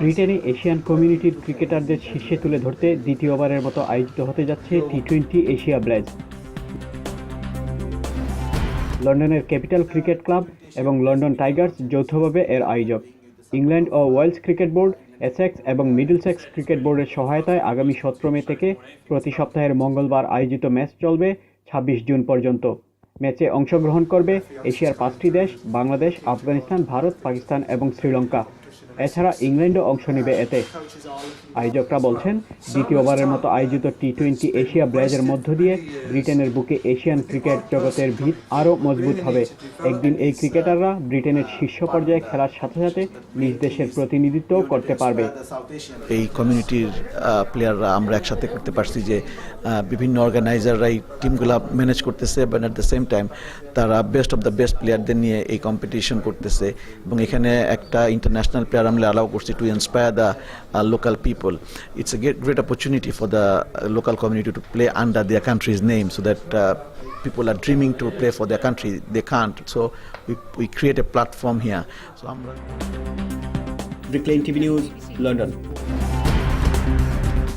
ব্রিটেনে এশিয়ান কমিউনিটির ক্রিকেটারদের শীর্ষে তুলে ধরতে দ্বিতীয়বারের মতো আয়োজিত হতে যাচ্ছে টি টোয়েন্টি এশিয়া ব্লেজ লন্ডনের ক্যাপিটাল ক্রিকেট ক্লাব এবং লন্ডন টাইগার্স যৌথভাবে এর আয়োজক। ইংল্যান্ড ও ওয়েলস ক্রিকেট বোর্ড এসেক্স এবং মিডলসেক্স ক্রিকেট বোর্ডের সহায়তায় আগামী সতেরো মে থেকে প্রতি সপ্তাহের মঙ্গলবার আয়োজিত ম্যাচ চলবে ছাব্বিশ জুন পর্যন্ত। ম্যাচে অংশগ্রহণ করবে এশিয়ার পাঁচটি দেশ বাংলাদেশ আফগানিস্তান ভারত পাকিস্তান এবং শ্রীলঙ্কা। এছাড়া ইংল্যান্ডও অংশ নেবে এতে। আয়োজকরা বলছেন দ্বিতীয়বারের মতো আয়োজিত টি টোয়েন্টি এশিয়া ব্লেজের মধ্য দিয়ে ব্রিটেনের বুকে এশিয়ান ক্রিকেট জগতের ভিত আরও মজবুত হবে। একদিন এই ক্রিকেটাররা ব্রিটেনের শীর্ষ পর্যায়ে খেলার সাথে সাথে নিজ দেশের প্রতিনিধিত্বও করতে পারবে. এই কমিউনিটির প্লেয়াররা আমরা একসাথে করতে পারছি যে বিভিন্ন অর্গানাইজাররা এই টিমগুলা ম্যানেজ করতেছে but at the same time তারা বেস্ট অফ দ্য বেস্ট প্লেয়ারদের নিয়ে এই কম্পিটিশন করতেছে। এবং এখানে একটা international player Ramla allow us to inspire the uh, local people. It's a great, great opportunity for the uh, local community to play under their country's name so that uh, people are dreaming to play for their country. They can't. So we, we create a platform here. So I'm... Reclaim TV News, London.